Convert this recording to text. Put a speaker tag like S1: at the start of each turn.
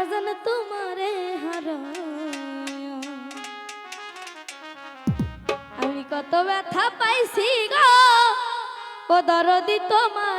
S1: প্রাণের বাজান তোমারে হারা আমি কত ব্যথা পাইছি গো ও দরদি তোমার